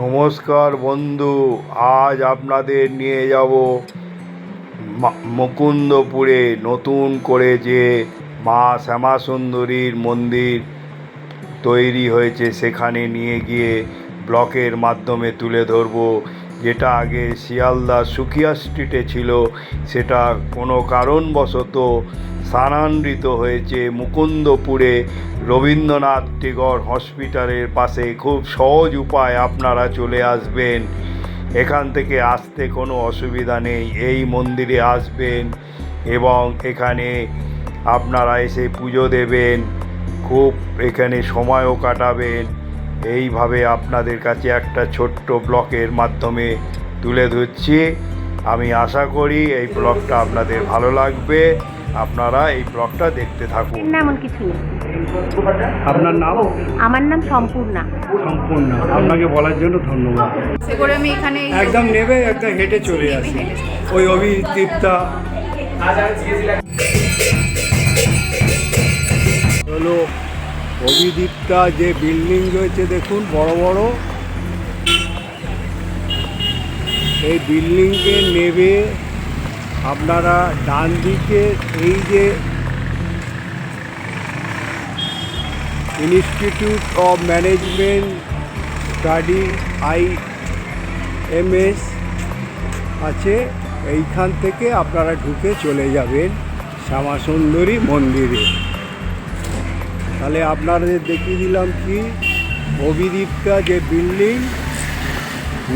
নমস্কার বন্ধু, আজ আপনাদের নিয়ে যাব মুকুন্দপুরে নতুন করে যে মা শ্যামাসুন্দরীর মন্দির তৈরি হয়েছে, সেখানে নিয়ে গিয়ে ব্লকের মাধ্যমে তুলে ধরবো। যেটা আগে শিয়ালদা সুকিয়া স্ট্রিটে ছিল, সেটা কোনো কারণবশত স্থানান্তরিত হয়েছে মুকুন্দপুরে রবীন্দ্রনাথ টেগর হসপিটালের পাশে। খুব সহজ উপায় আপনারা চলে আসবেন। এখান থেকে আসতে কোনো অসুবিধা নেই। এই মন্দিরে আসবেন এবং এখানে আপনারা এসে পুজো দেবেন। খুব এখানে সময়ও কাটাবেন। এইভাবে আপনাদের কাছে একটা ছোট্ট ব্লকের মাধ্যমে তুলে ধরছি। আমি আশা করি এই ব্লগটা আপনাদের ভালো লাগবে। আপনারা এই ব্লগটা দেখতে থাকুন। না এমন কিছু নেই। আপনার নাম? আমার নাম সম্পূর্ণা। সম্পূর্ণ। আপনাকে বলার জন্য ধন্যবাদ। সে করে আমি এখানে একদম নেবে একদম হেঁটে চলে আসি। ওই অভিদীপ্তা। হলো অভিদীপ্তা যে বিল্ডিং রয়েছে দেখুন বড় বড়। এই বিল্ডিংকে নেবে আপনারা ডান দিকে এই যে institute of management study I M S আছে, এইখান থেকে আপনারা ঢুকে চলে যাবেন শ্যামাসুন্দরী মন্দিরে। তাহলে আপনাদের দেখিয়ে দিলাম কি, অভিদীপ্তা যে বিল্ডিং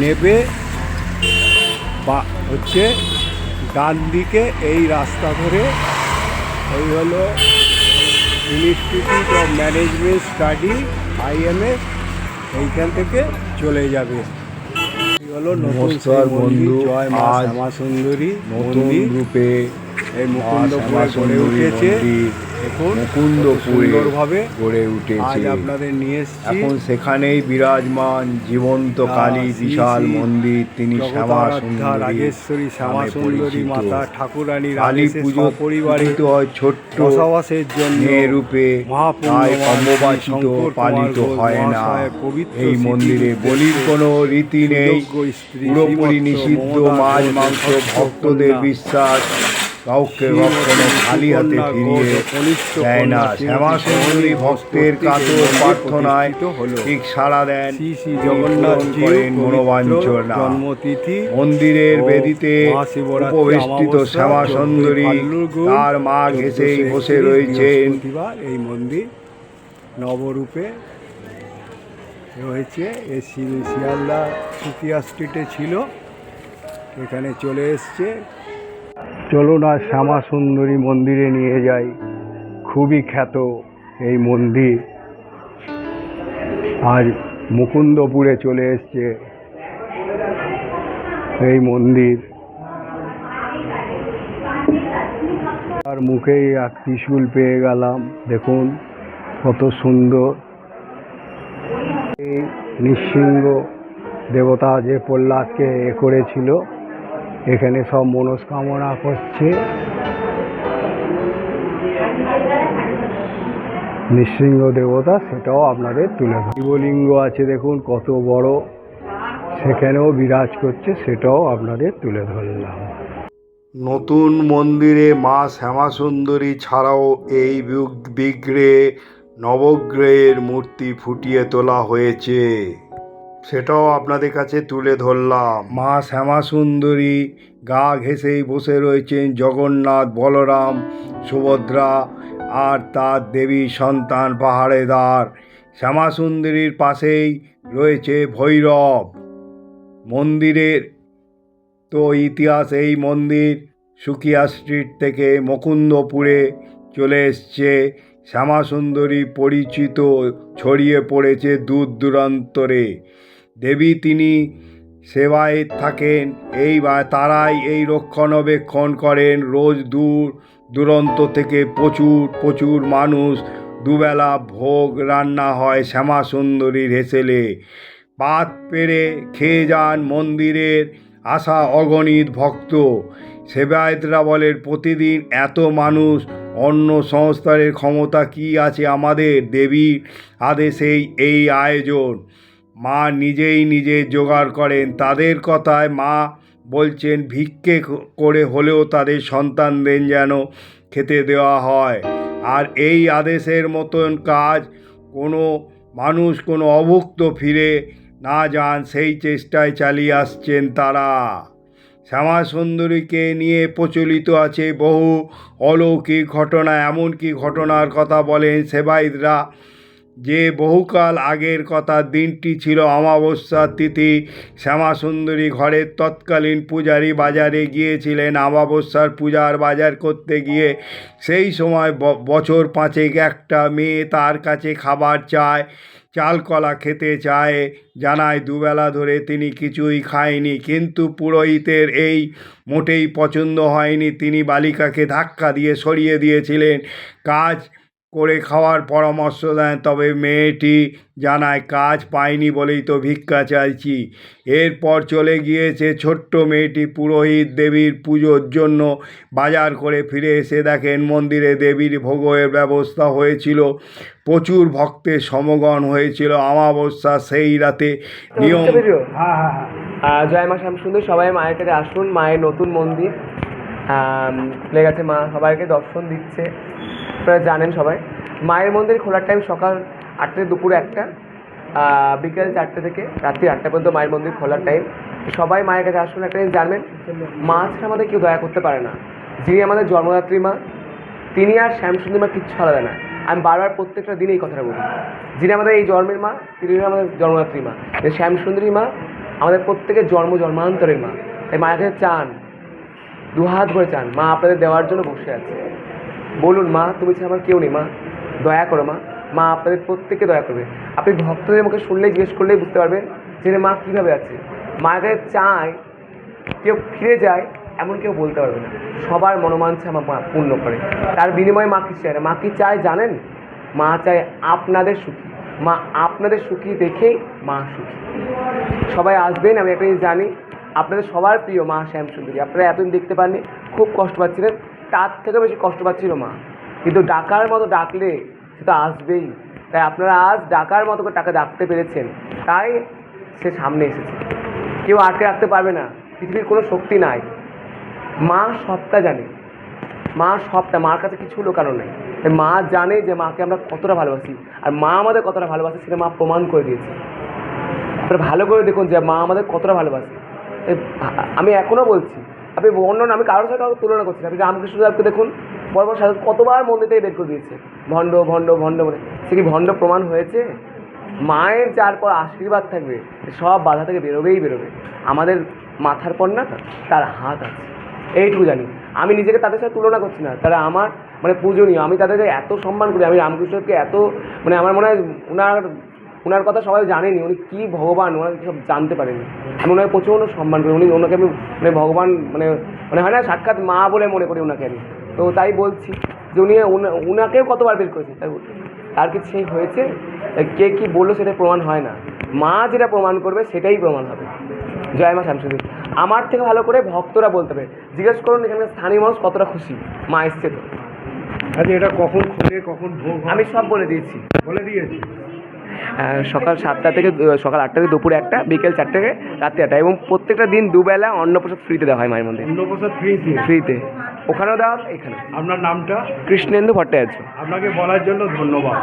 নেবে, বা হচ্ছে ডান দিকে এই রাস্তা ধরে এই হলো institute of management study IMS এইখান থেকে চলে যাবে। এই হলো নমস্কার বন্ধু, জয় মা শ্যামা সুন্দরী নতুন রূপে এই মুকুন্দপুরে গড়ে উঠেছে। মুকুন্দপুরে গড়ে উঠেছে। আপনাদের নিয়ে এখন সেখানেই বিরাজমান জীবন্ত কালী বিশাল মন্দির তিনি শ্যামা রাজেশ্বরী শ্যামা সুন্দরী মাতা ঠাকুরানী কালী পুজো হয় ছোট্ট জন্য। রূপে তাই অম্ববাচিত পালিত হয় না। এই মন্দিরে বলির কোনো রীতি নেই। পুরোপুরি নিষিদ্ধ মাছ মাংস ভক্তদের বিশ্বাস। কাউকে কখনো খালি হাতে ফিরিয়ে দেয় না। কন্যা শ্যামা সুন্দরী ভক্তের কাতর প্রার্থনায়। ঠিক সাড়া দেন জগন্নাথ করেন জন্মতিথি মন্দিরের বেদিতে উপবেষ্টিত অমাবস্যা, শ্যামা সুন্দরী ফাল্গুন, তার মা ঘেসেই বসে রয়েছেন এই মন্দির নবরূপে। রয়েছে এ শিয়ালদা সুকিয়া স্ট্রিটে ছিল। এখানে চলে এসছে। চলুন না শ্যামা সুন্দরী মন্দিরে নিয়ে যাই। খুবই খ্যাত এই মন্দির। আজ মুকুন্দপুরে চলে এসছে এই মন্দির। তার মুখেই এক ত্রিশূল পেয়ে গেলাম। দেখুন কত সুন্দর। এই নৃসিংহ দেবতা যে প্রহ্লাদকে এ করেছিল এখানে সব মনস্কামনা করছে। নৃসিংহ দেবতা, সেটাও আপনাদের তুলে শিবলিঙ্গ আছে দেখুন, কত বড়। সেখানেও বিরাজ করছে, সেটাও আপনাদের তুলে ধরলাম। নতুন মন্দিরে মা শ্যামা সুন্দরী ছাড়াও এই বিগ- বিগ্রহে নবগ্রহের মূর্তি ফুটিয়ে তোলা হয়েছে। সেটাও আপনাদের কাছে তুলে ধরলাম। মা শ্যামা সুন্দরী গা ঘেঁষেই বসে রয়েছেন জগন্নাথ, বলরাম, সুভদ্রা আর তার দেবী সন্তান পাহাড়েদার। শ্যামা সুন্দরীর পাশেই রয়েছে ভৈরব। মন্দিরের তো ইতিহাস এই মন্দির সুকিয়া স্ট্রিট থেকে মুকুন্দপুরে চলে এসছে। শ্যামাসুন্দরী পরিচিত ছড়িয়ে পড়েছে দূর দূরান্তরে দেবী তিনি সেবায় থাকেন এই বা তারাই এই রক্ষণাবেক্ষণ করেন। রোজ দূর, দূরান্ত থেকে প্রচুর প্রচুর মানুষ দুবেলা ভোগ রান্না হয় শ্যামা সুন্দরীর হেসেলে। পাত পেরে খেয়ে যান মন্দিরের আসা অগণিত ভক্ত। সেবায়তরা বলেন, প্রতিদিন এত মানুষ, অন্য সংস্থানের ক্ষমতা কি আছে আমাদের? দেবীর আদেশেই এই আয়োজন। মা নিজেই নিজে জোগাড় করেন। তাদের কথায় মা বলছেন, ভিক্ষে করে হলেও তাদের সন্তানদের যেন খেতে দেওয়া হয়। আর এই আদেশের মতন কাজ কোনো মানুষ, কোনো অভুক্ত ফিরে না যান। সেই চেষ্টায় চালিয়ে আসছেন তারা। শ্যামা সুন্দরীকে নিয়ে প্রচলিত আছে বহু অলৌকিক ঘটনা। এমনকি ঘটনার কথা বলেন সেবাইদরা যে বহুকাল আগের কথা দিনটি ছিল অমাবস্যার তিথি, শ্যামাসুন্দরী ঘরের তৎকালীন পূজারী বাজারে গিয়েছিলেন অমাবস্যার পূজার বাজার করতে গিয়ে। সেই সময় বছর পাঁচেক একটা মেয়ে তার কাছে খাবার চায় চাল কলা খেতে চায়। জানায় দুবেলা ধরে তিনি কিছুই খায়নি, কিন্তু পুরোহিতের এই মোটেই পছন্দ হয়নি। তিনি বালিকাকে ধাক্কা দিয়ে সরিয়ে দিয়েছিলেন। কাজ করে খাওয়ার পরামর্শ দেন তবে মেয়েটি জানায় কাজ পায়নি বলেই তো ভিক্ষা চাইছি। এরপর চলে গিয়েছে ছোট্ট মেয়েটি পুরোহিত দেবীর পুজোর জন্য। বাজার করে ফিরে এসে দেখেন মন্দিরে দেবীর ভোগের ব্যবস্থা হয়েছিল। প্রচুর ভক্তের সমগণ হয়েছিল অমাবস্যা সেই রাতে। নিয়ম হ্যাঁ হ্যাঁ হ্যাঁ। জয় মা শ্যামসুন্দর সবাই মায়ের কাছে আসুন। মায়ের নতুন মন্দির। আম, খুলে গেছে মা। সবাইকে দর্শন দিচ্ছে। আপনারা জানেন সবাই, মায়ের মন্দির খোলার টাইম সকাল আটটা দুপুর একটা বিকেল চারটে থেকে রাত্রি আটটা পর্যন্ত মায়ের মন্দির খোলার টাইম সবাই মায়ের কাছে আসুন, একটা জিনিস জানবেন, মা ছাড়া আমাদের কেউ দয়া করতে পারে না। যিনি আমাদের জন্মদাত্রী মা, তিনি আর শ্যামসুন্দর মা কিচ্ছু আলাদা না। আমি বারবার প্রত্যেকটা দিনে এই কথাটা বলি যিনি আমাদের এই জন্মের মা, তিনি আমাদের জন্মদাত্রী মা। শ্যামসুন্দরী মা আমাদের প্রত্যেকের জন্ম জন্মান্তরের মা। তাই মায়ের কাছে চান দু হাত ভরে চান, মা আপনাদের দেওয়ার জন্য বসে আছে। বলুন, মা, তুমি ছাড়া আমার কেউ নেই, মা। দয়া করো, মা। মা আপনাদের প্রত্যেককে দয়া করবে। আপনি ভক্তদের মুখে শুনলেই, জিজ্ঞেস করলেই বুঝতে পারবেন যে মা কীভাবে আছে। মায়ের কাছে চায়, কেউ ফিরে যায়, এমন কেউ বলতে পারবে না। সবার মনোমাঞ্ছা মা পূর্ণ করে। তার বিনিময়ে মা কি চায় না? মা কি চায় জানেন? মা চায় আপনাদের সুখী। মা আপনাদের সুখী দেখেই মা সুখী। সবাই আসবেন, আমি একটা জিনিস জানি, আপনাদের সবার প্রিয় মা শ্যাম সুন্দরী আপনারা এতদিন দেখতে পাননি, খুব কষ্ট পাচ্ছিলেন। তার থেকে বেশি কষ্ট পাচ্ছিল মা। কিন্তু ডাকার মতো ডাকলে সে তো আসবেই। তাই আপনারা আজ ডাকার মতো করে টাকা ডাকতে পেরেছেন। তাই সে সামনে এসেছে। কেউ আটকে রাখতে পারবে না। পৃথিবীর কোনো শক্তি নাই। মা সবটা জানে। মা সবটা, মার কাছে কিছু লোকানো নেই। মা জানে যে মাকে আমরা কতটা ভালোবাসি। আর মা আমাদের কতটা ভালোবাসে সেটা মা প্রমাণ করে দিয়েছে। আপনারা ভালো করে দেখুন যে মা আমাদের কতটা ভালোবাসে। আমি এখনও বলছি আপনি অন্য আমি কারোর সাথে কারোর তুলনা করছি না। আপনি রামকৃষ্ণ দেবকে দেখুন বড় সাধু কতবার মন্দির থেকে বের করে দিয়েছে। ভণ্ড ভণ্ড ভণ্ড বলে সে কি ভণ্ড প্রমাণ হয়েছে? মায়ের যার পর আশীর্বাদ থাকবে সব বাধা থেকে বেরোবেই বেরোবে। আমাদের মাথার পর না, তার হাত আছে। এইটুকু জানি। আমি নিজেকে তাদের সাথে তুলনা করছি না। তারা আমার মানে পূজনীয়। আমি তাদেরকে এত সম্মান করি। আমি রামকৃষ্ণকে এত মানে আমার মনে হয় ওনার ওনার কথা সবাই জানেনি উনি কী ভগবান ওনার সব জানতে পারেনি। আমি ওনাকে প্রচণ্ড সম্মান করি উনি ওনাকে আমি মানে ভগবান মানে মানে হয় না সাক্ষাৎ মা বলে মনে করি ওনাকে আমি। তো তাই বলছি যে উনি উনাকেও কতবার বের করেছে তাই বলছি। তার কিছু সেই হয়েছে? কে কী বলল সেটা প্রমাণ হয় না। মা যেটা প্রমাণ করবে সেটাই প্রমাণ হবে। জয় মা শ্যামসুন্দর। আমার থেকে ভালো করে ভক্তরা বলতে হবে জিজ্ঞেস করুন এখানে স্থানীয় মানুষ কতটা খুশি। মা এসছে তো। আচ্ছা এটা কখন খুলে কখন ভোগ আমি সব বলে দিয়েছি। বলে দিয়েছি? সকাল সাতটা থেকে সকাল আটটা থেকে দুপুরে একটা বিকেল চারটে থেকে রাত্রি আটটা। এবং প্রত্যেকটা দিন দুবেলা অন্নপ্রসাদ ফ্রিতে দেওয়া হয় মায়ের মধ্যে অন্নপ্রসাদ ফ্রিতে ফ্রিতে ওখানেও দেওয়া হয় এখানে আপনার নামটা? কৃষ্ণেন্দু ভট্টাচার্য। আপনাকে বলার জন্য ধন্যবাদ।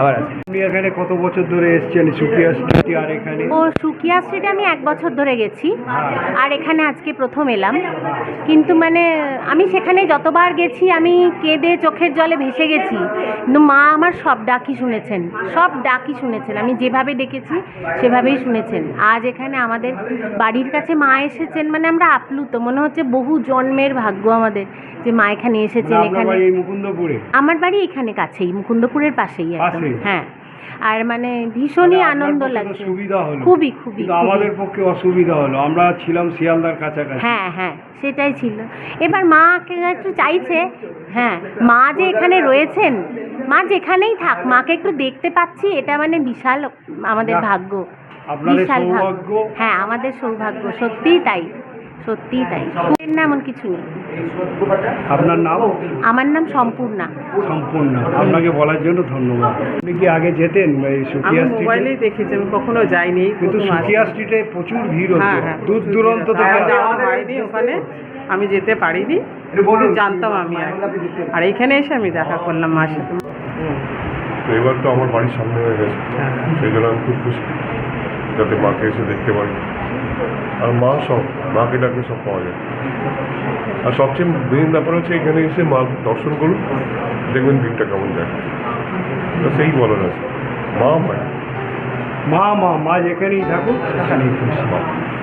আবার আছে আপনি এখানে কত বছর ধরে এসছেন? সুকিয়া স্ট্রিটে আর এখানে? ও সুকিয়া স্ট্রিটে আমি এক বছর ধরে গেছি। আর এখানে আজকে প্রথম এলাম। কিন্তু মানে আমি সেখানে যতবার গেছি আমি কেঁদে চোখের জলে ভেসে গেছি। কিন্তু মা আমার সব ডাকি শুনেছেন। সব ডাকি শুনেছেন। আমি যেভাবে ডেকেছি সেভাবেই শুনেছেন। আজ এখানে আমাদের বাড়ির কাছে মা এসেছেন। মানে আমরা আপ্লুত। মনে হচ্ছে বহু জন্মের ভাগ্য আমাদের। যে মা এখানে এসেছেন এখানে আমার বাড়ি এখানে কাছেই মুকুন্দপুরের পাশেই একদম। হ্যাঁ। আর মানে ভীষণই আনন্দ লাগছে। সুবিধা হলো। খুবই খুবই আমাদের পক্ষে অসুবিধা হলো। আমরা ছিলাম শিয়ালদার কাছাকাছি। হ্যাঁ হ্যাঁ সেটাই ছিল। এবার মাকে একটু চাইছে হ্যাঁ মা যে এখানে রয়েছেন মা যেখানেই থাক মাকে একটু দেখতে পাচ্ছি এটা মানে বিশাল আমাদের ভাগ্য বিশাল ভাগ্য। সৌভাগ্য। হ্যাঁ আমাদের সৌভাগ্য সত্যিই তাই। সত্যিই তাই। না এমন কিছু নেই। আপনার নাম? আমার নাম সম্পূর্ণা। সম্পূর্ণ। আপনাকে বলার জন্য ধন্যবাদ। আপনি কি আগে যেতেন এই আমি সুকিয়া স্ট্রিটে মোবাইলেই দেখেছি আমি কখনো যাইনি কিন্তু সুকিয়া স্ট্রিটে প্রচুর ভিড় হতো। হ্যাঁ হ্যাঁ দূর দূরান্ত থেকে যাওয়া হয়নি ওখানে আমি যেতে পারিনি। কিন্তু জানতাম আমি আর এখানে এসে আমি দেখা করলাম মার সাথে। তো এবার তো আমার বাড়ির সামনে হয়ে গেছে। সেই জন্য আমি খুব খুশি যাতে মাকে এসে দেখতে পারি। আর মা সব মাকে ডাকলে সব পাওয়া যায়। আর সবচেয়ে মেন ব্যাপার হচ্ছে এখানে এসে মা দর্শন করুন দেখবেন দিনটা কেমন যায়। তো সেই বলার আছে। মা মায় মা মা মা যেখানেই থাকুক সেখানেই খুশি।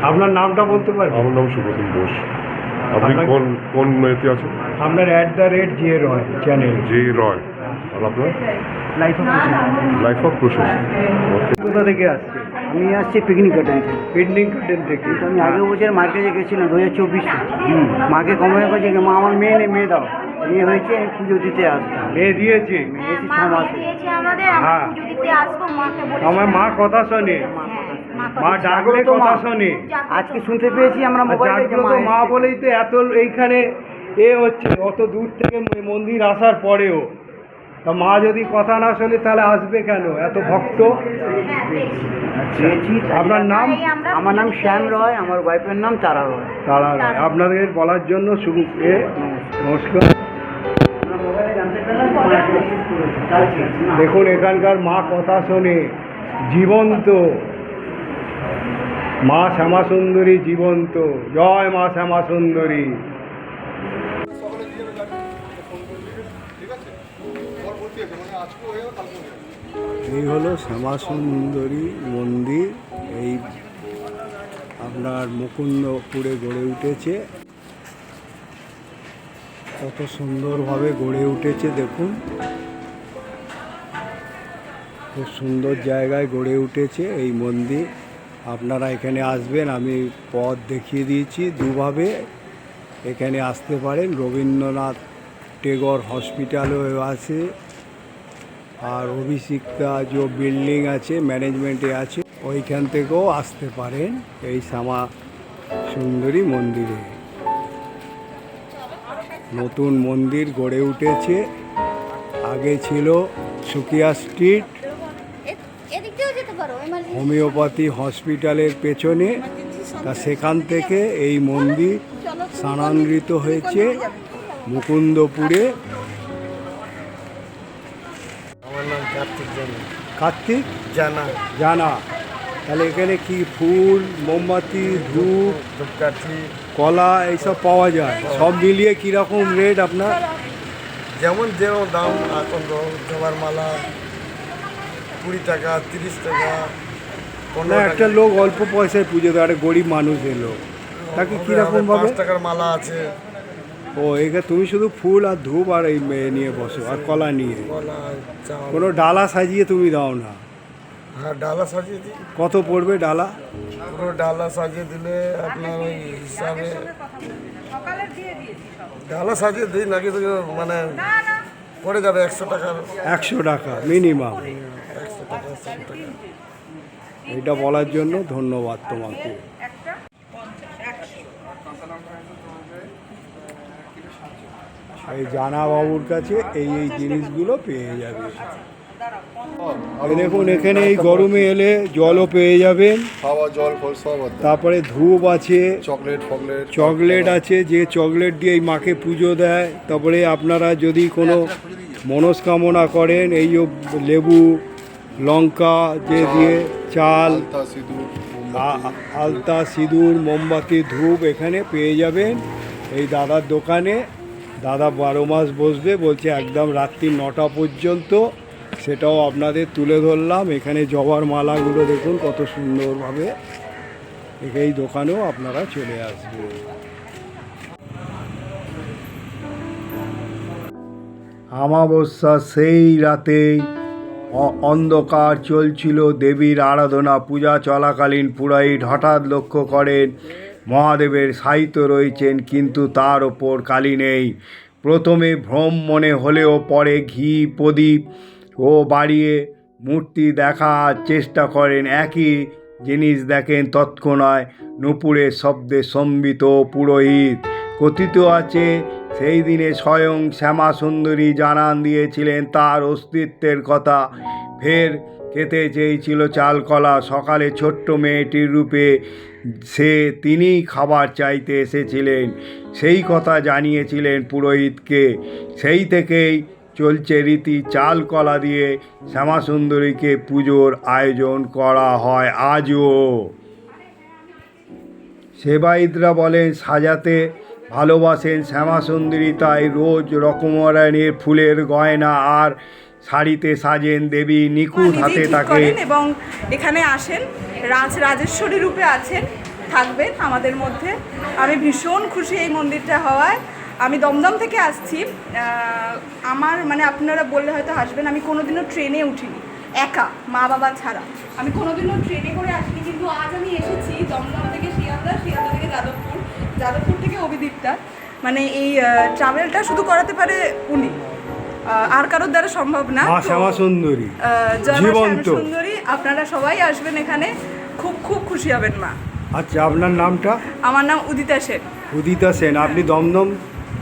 আপনার নামটা বলতে পারবেন? আমার নাম সুব্রতন ঘোষ। আপনি কোন কোন এতে আছেন? আপনার অ্যাট দ্য রেট যে রয় চ্যানেল যে রয় আর আপনার? Life of life of process কোথা থেকে আসছে আমি আসছি পিকনিক গার্ডেন থেকে। পিন্ডিং কার্ডেন থেকে? কিন্তু আমি আগের বছর মার্কেটে গেছিলাম দু হাজার চব্বিশে মাকে কমে করছি মা আমার মেয়ে নেই মেয়ে দাও। মেয়ে হয়েছে আমি পুজো দিতে আসব। মেয়ে দিয়েছে? এসেছি ছ মাসে হ্যাঁ। পুজো দিতে আসব মাকে বলে আমার মা কথা শোনে। মা ডাকলে তো কথা মা। শোনে। আজকে শুনতে পেয়েছি আমরা মা বলেই তো এত এইখানে এ হচ্ছে অত দূর থেকে মন্দির আসার পরেও তা মা যদি কথা না শোনে তাহলে আসবে কেন? এত ভক্ত? আপনার নাম? আমার নাম শ্যাম রয় আমার ওয়াইফের নাম তারা রয়। তারা রয়। আপনাদের বলার জন্য এ নমস্কার। দেখুন এখানকার মা কথা শোনে জীবন্ত। মা শ্যামা সুন্দরী জীবন্ত। জয় মা শ্যামা সুন্দরী এই হলো শ্যামা সুন্দরী মন্দির। এই আপনার মুকুন্দপুরে গড়ে উঠেছে। কত সুন্দরভাবে গড়ে উঠেছে, দেখুন। খুব সুন্দর জায়গায় গড়ে উঠেছে এই মন্দির। আপনারা এখানে আসবেন, আমি পথ দেখিয়ে দিয়েছি দুভাবে। এখানে আসতে পারেন, রবীন্দ্রনাথ টেগর হসপিটালও আছে। আর অভিষিক্তা যে বিল্ডিং আছে ম্যানেজমেন্টে আছে, ওইখান থেকেও আসতে পারেন এই শ্যামা সুন্দরী মন্দিরে। নতুন মন্দির গড়ে উঠেছে। আগে ছিল সুকিয়া স্ট্রিট। হোমিওপ্যাথি হসপিটালের পেছনে। তা সেখান থেকে এই মন্দির স্থানান্তরিত হয়েছে মুকুন্দপুরে। কার্তিক? জানা। জানা। তাহলে এখানে কি ফুল মোমবাতি ধূপ ধূপকাঠি? কলা এইসব পাওয়া যায়? সব মিলিয়ে কীরকম রেট আপনার? যেমন যেরকম দাম এখন জবার মালা কুড়ি টাকা তিরিশ টাকা না একটা লোক অল্প পয়সায় পুজো দেয় একটা গরিব মানুষ এলো তাকে কীরকম ভাবে? টাকার মালা আছে। ও এখানে তুমি শুধু ফুল আর ধূপ আর এই মেয়ে নিয়ে বসো আর কলা নিয়ে। কলা চাল কোনো ডালা সাজিয়ে তুমি দাও না। হ্যাঁ ডালা সাজিয়ে দিই। কত পড়বে ডালা? পুরো ডালা সাজিয়ে দিলে আপনার ওই হিসাবে ডালা সাজিয়ে দিই নাকি তো মানে পড়ে যাবে একশো টাকার। একশো টাকা মিনিমাম। একশো টাকা এটা বলার জন্য ধন্যবাদ তোমাকে। এই জানা বাবুর কাছে এই এই জিনিসগুলো পেয়ে যাবে। দেখুন এখানে এই গরমে এলে জলও পেয়ে যাবেন। খাওয়া জল ফল সব তারপরে ধূপ আছে। চকলেট ফকলেট। চকলেট আছে যে চকলেট দিয়ে এই মাকে পুজো দেয়। তারপরে আপনারা যদি কোনো মনস্কামনা করেন এই যে লেবু লঙ্কা যে দিয়ে চাল আলতা সিঁদুর মোমবাতি ধূপ এখানে পেয়ে যাবেন। এই দাদার দোকানে দাদা বারো মাস বসবে, বলছে একদম রাত্রি নটা পর্যন্ত সেটাও আপনাদের তুলে ধরলাম। এখানে জবার মালাগুলো দেখুন কত সুন্দরভাবে। এই দোকানেও আপনারা চলে আসবেন। আমাবস্যা সেই রাতেই অন্ধকার চলছিল। দেবীর আরাধনা, পূজা চলাকালীন পুরাইট হঠাৎ লক্ষ্য করেন মহাদেবের সাহিত্য রয়েছেন, কিন্তু তার ওপর কালি নেই। প্রথমে ভ্রম মনে হলেও পরে ঘি, প্রদীপ ও বাড়িয়ে মূর্তি দেখার চেষ্টা করেন। একই জিনিস দেখেন তৎক্ষণায় নুপুরের শব্দে সম্বিত পুরোহিত। কথিত আছে, সেই দিনে স্বয়ং শ্যামা সুন্দরী জানান দিয়েছিলেন তার অস্তিত্বের কথা। ফের খেতে চেয়েছিল চালকলা সকালে ছোট্ট মেয়েটির রূপে। সে তিনিই খাবার চাইতে এসেছিলেন। সেই কথা জানিয়েছিলেন পুরোহিতকে। সেই থেকেই চলছে রীতি। চাল কলা দিয়ে শ্যামাসুন্দরীকে পুজোর আয়োজন করা হয় আজও। সেবায়িতরা বলেন, সাজাতে ভালোবাসেন শ্যামাসুন্দরী, তাই রোজ রকমরানের ফুলের গয়না আর শাড়িতে সাজেন দেবী নিখুঁত হাতে তাকে। এবং এখানে আসেন রাজ রাজেশ্বরী রূপে আছেন থাকবেন আমাদের মধ্যে। আমি ভীষণ খুশি এই মন্দিরটা হওয়ায়। আমি দমদম থেকে আসছি। আমার মানে আপনারা বললে হয়তো হাসবেন আমি কোনোদিনও ট্রেনে উঠিনি একা মা বাবা ছাড়া। আমি কোনোদিনও ট্রেনে করে আসিনি কিন্তু আজ আমি এসেছি দমদম থেকে শিয়ালদা শিয়ালদা থেকে যাদবপুর যাদবপুর থেকে অভিদীপ্তা। মানে এই ট্রাভেলটা শুধু করাতে পারে উনি। আর কারোর দ্বারা সম্ভব না। শ্যামা সুন্দরী। জীবন্ত। সুন্দরী। আপনারা সবাই আসবেন এখানে। খুব খুব খুশি হবেন মা। আচ্ছা আপনার নামটা? আমার নাম উদিতা সেন। উদিতা সেন। আপনি দমদম?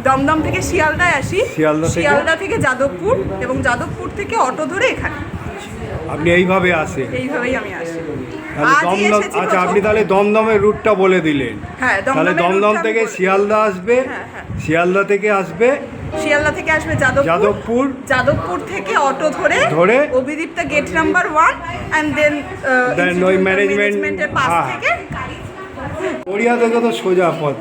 দমদম থেকে শিয়ালদায় আসি। শিয়ালদা শিয়ালদা থেকে যাদবপুর এবং যাদবপুর থেকে অটো ধরে এখানে। আপনি এইভাবে আসেন। এইভাবেই আমি আসি। তাহলে দমদম আচ্ছা আপনি তাহলে দমদমের রুটটা বলে দিলেন। হ্যাঁ তাহলে দমদম থেকে শিয়ালদা আসবে হ্যাঁ, হ্যাঁ। শিয়ালদা থেকে আসবে শিয়ালদা থেকে আসবে যাদবপুর। যাদবপুর। যাদবপুর থেকে অটো ধরে ধরে? Abhidipta gate number one and then Then ওই ম্যানেজমেন্টের পাশ হ্যাঁ। থেকে গড়িয়া থেকে তো সোজা পথ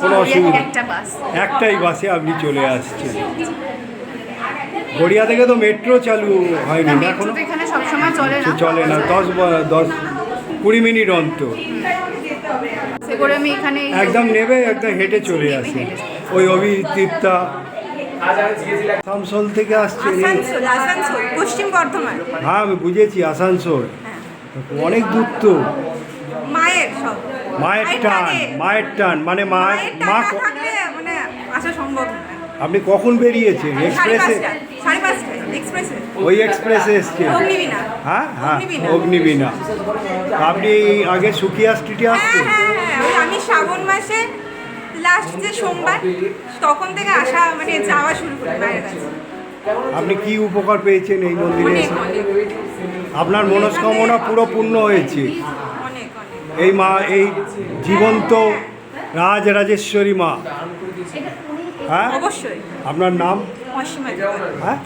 কোনো অসুবিধা একটা বাস একটাই বাসে আপনি চলে আসছেন। গড়িয়া থেকে তো মেট্রো চালু হয়নি। এখনও এখানে সবসময় চলে না। চলে না। দশ দশ কুড়ি মিনিট অন্তর। করে আমি একদম নেবে একদম হেঁটে চলে আসে। ওই অভিদীপ্তা আসানসোল থেকে আসছে পশ্চিম বর্ধমান। হ্যাঁ আমি বুঝেছি আসানসোল। অনেক দূর তো। মায়ের সব। মায়ের টান মায়ের টান মানে মা মা মানে আসা সম্ভব না। আপনি কখন বেরিয়েছেন? এক্সপ্রেসে? ওই এক্সপ্রেসে অগ্নিবীণা। হ্যাঁ হ্যাঁ অগ্নিবীণা। আপনি আগে সুকিয়া স্ট্রিটে হ্যাঁ আসতেন হ্যাঁ হ্যাঁ আমি শ্রাবণ মাসে লাস্ট যে সোমবার তখন থেকে আসা মানে যাওয়া শুরু করি মায়ের কাছে আপনি কি উপকার পেয়েছেন এই মন্দিরে? আপনার মনস্কামনা পুরো পূর্ণ হয়েছে। এই মা এই জীবন্ত রাজ রাজেশ্বরী মা। হ্যাঁ? অবশ্যই। আপনার নাম? হ্যাঁ?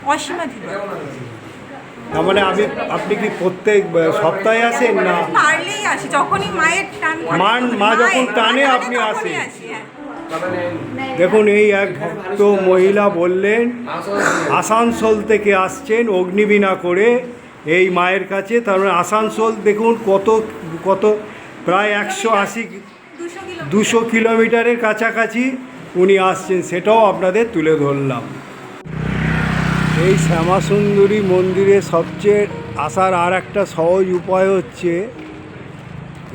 তার মানে আমি আপনি কি প্রত্যেক সপ্তাহে আসেন না? পারলেই আসি যখনই মায়ের টান মা যখন টানে আপনি আসেন। দেখুন, এই এক ভক্ত মহিলা বললেন, আসানসোল থেকে আসছেন, অগ্নিবীণা করে এই মায়ের কাছে। তার মানে আসানসোল, দেখুন, কত কত, প্রায় একশো আশি, দুশো কিলোমিটারের কাছাকাছি উনি আসছেন, সেটাও আপনাদের তুলে ধরলাম। এই শ্যামাসুন্দরী মন্দিরে সবচেয়ে আসার আর একটা সহজ উপায় হচ্ছে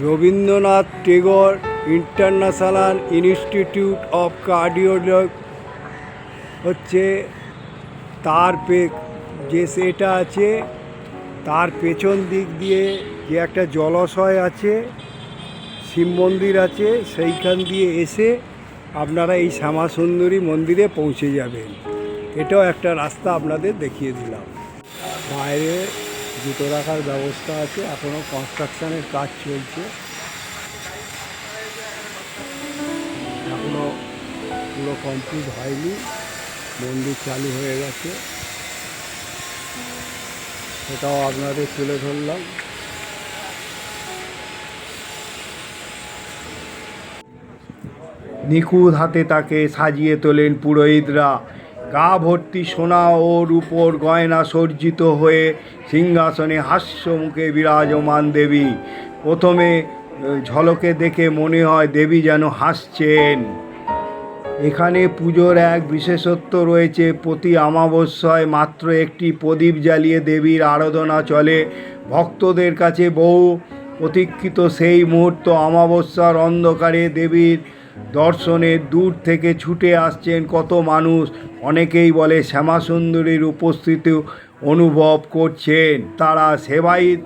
Rabindranath Tagore international institute of cardiology হচ্ছে তার পে, যে সেটা আছে, তার পেছন দিক দিয়ে যে একটা জলাশয় আছে, শিব মন্দির আছে, সেইখান দিয়ে এসে আপনারা এই শ্যামাসুন্দরী মন্দিরে পৌঁছে যাবেন। এটাও একটা রাস্তা আপনাদের দেখিয়ে দিলাম। বাইরে জুতো রাখার ব্যবস্থা আছে এখনও কনস্ট্রাকশানের কাজ চলছে। পুরো কমপ্লিট হয়নি। মন্দির চালু হয়ে গেছে। সেটাও আপনাদের তুলে ধরলাম। নিখুঁত হাতে তাকে সাজিয়ে তোলেন পুরোহিতরা। গা ভর্তি সোনা ও রূপোর গয়না সজ্জিত হয়ে সিংহাসনে হাস্য মুখে বিরাজমান দেবী। প্রথমে ঝলকে দেখে মনে হয় দেবী যেন হাসছেন। এখানে পুজোর এক বিশেষত্ব রয়েছে, প্রতি অমাবস্যায় মাত্র একটি প্রদীপ জ্বালিয়ে দেবীর আরাধনা চলে। ভক্তদের কাছে বহু প্রতীক্ষিত সেই মুহূর্ত, অমাবস্যার অন্ধকারে দেবীর দর্শনে দূর থেকে ছুটে আসছেন কত মানুষ। অনেকেই বলে শ্যামাসুন্দরীর উপস্থিতি অনুভব করছেন, তারা সেবায়িত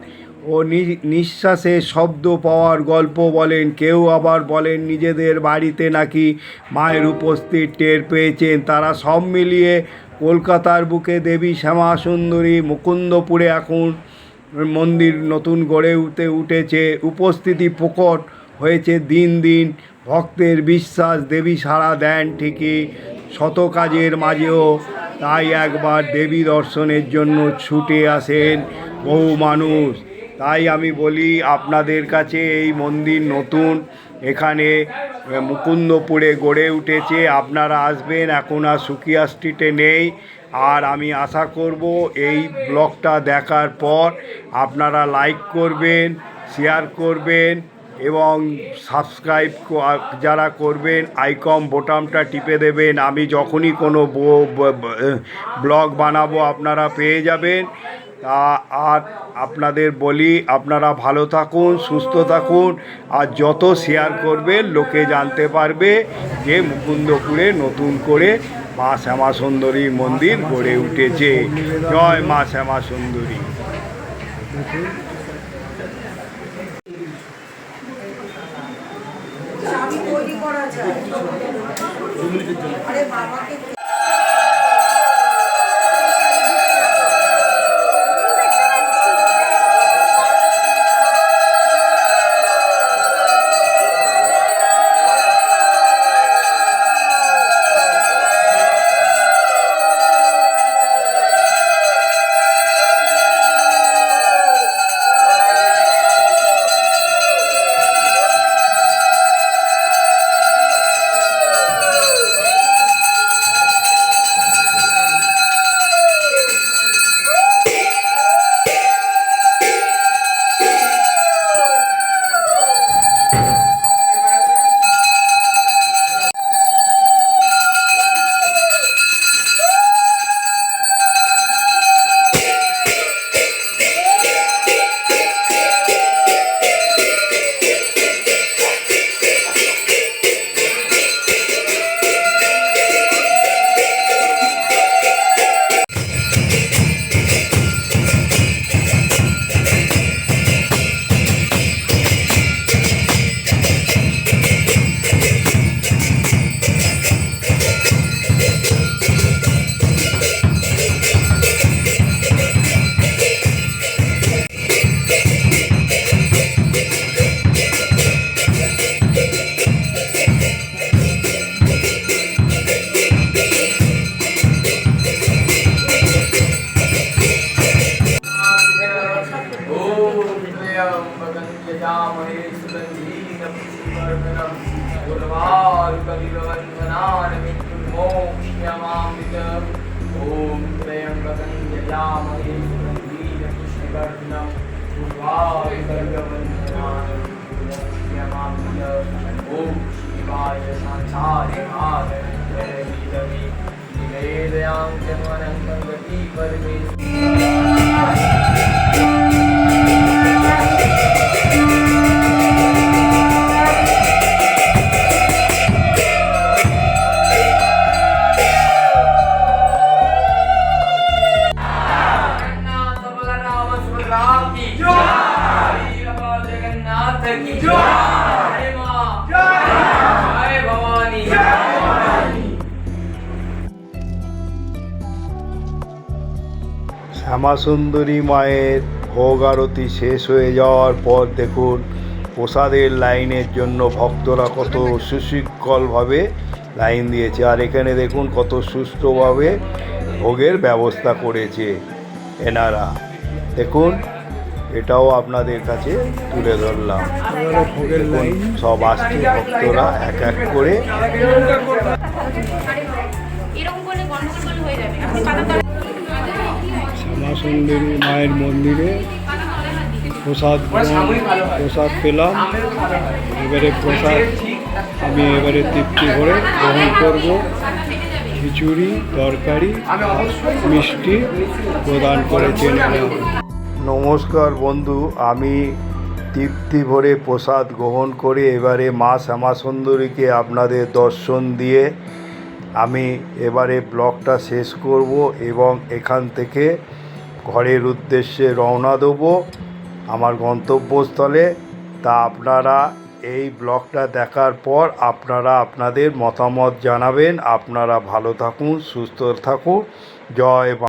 ও নিঃশ্বাসে শব্দ পাওয়ার গল্প বলেন। কেউ আবার বলেন, নিজেদের বাড়িতে নাকি মায়ের উপস্থিত টের পেয়েছেন। তারা সব মিলিয়ে কলকাতার বুকে দেবী শ্যামা সুন্দরী মুকুন্দপুরে এখন মন্দির নতুন গড়ে উঠে, উঠেছে। উপস্থিতি প্রকট হয়েছে দিন দিন। ভক্তের বিশ্বাস দেবী সাড়া দেন ঠিকই শত কাজের মাঝেও। তাই একবার দেবী দর্শনের জন্য ছুটে আসেন বহু মানুষ। তাই আমি বলি, আপনাদের কাছে এই মন্দির নতুন। এখানে মুকুন্দপুরে গড়ে উঠেছে। আপনারা আসবেন, এখন আর সুকিয়া স্ট্রিটে নেই। আর আমি আশা করব, এই ব্লগটা দেখার পর আপনারা লাইক করবেন শেয়ার করবেন এবং সাবস্ক্রাইব যারা করবেন আইকম বোটামটা টিপে দেবেন। আমি যখনই কোনো ব্লগ বানাবো, আপনারা পেয়ে যাবেন। তা আর আপনাদের বলি, আপনারা ভালো থাকুন, সুস্থ থাকুন, আর যত শেয়ার করবেন লোকে জানতে পারবে যে মুকুন্দপুরে নতুন করে মা শ্যামা সুন্দরী মন্দির গড়ে উঠেছে। জয় মা শ্যামা সুন্দরী ॐ শ্যামাসুন্দরী মায়ের ভোগ আরতি শেষ হয়ে যাওয়ার পর দেখুন, প্রসাদের লাইনের জন্য ভক্তরা কত সুশৃঙ্খলভাবে লাইন দিয়েছে। আর এখানে দেখুন, কত সুষ্ঠুভাবে ভোগের ব্যবস্থা করেছে এনারা। দেখুন, এটাও আপনাদের কাছে তুলে ধরলাম। সব আসছে ভক্তরা এক এক করে। এরকম গন্ডগোল হয়ে যাবে। সুন্দরী মায়ের মন্দিরে প্রসাদ প্রসাদ পেলাম এবারে প্রসাদ আমি এবারে তৃপ্তি করে গ্রহণ করব খিচুড়ি, তরকারি, মিষ্টি প্রদান করেছেন। নমস্কার বন্ধু, আমি তৃপ্তি ভরে প্রসাদ গ্রহণ করে এবারে মা শ্যামা সুন্দরীকে আপনাদের দর্শন দিয়ে আমি এবারে ব্লগটা শেষ করব এবং এখান থেকে ঘরের উদ্দেশ্যে রওনা দেব। আমার গন্তব্যস্থলে। তা আপনারা এই ব্লগটা দেখার পর আপনারা আপনাদের মতামত জানাবেন। আপনারা ভালো থাকুন, সুস্থ থাকুন। জয়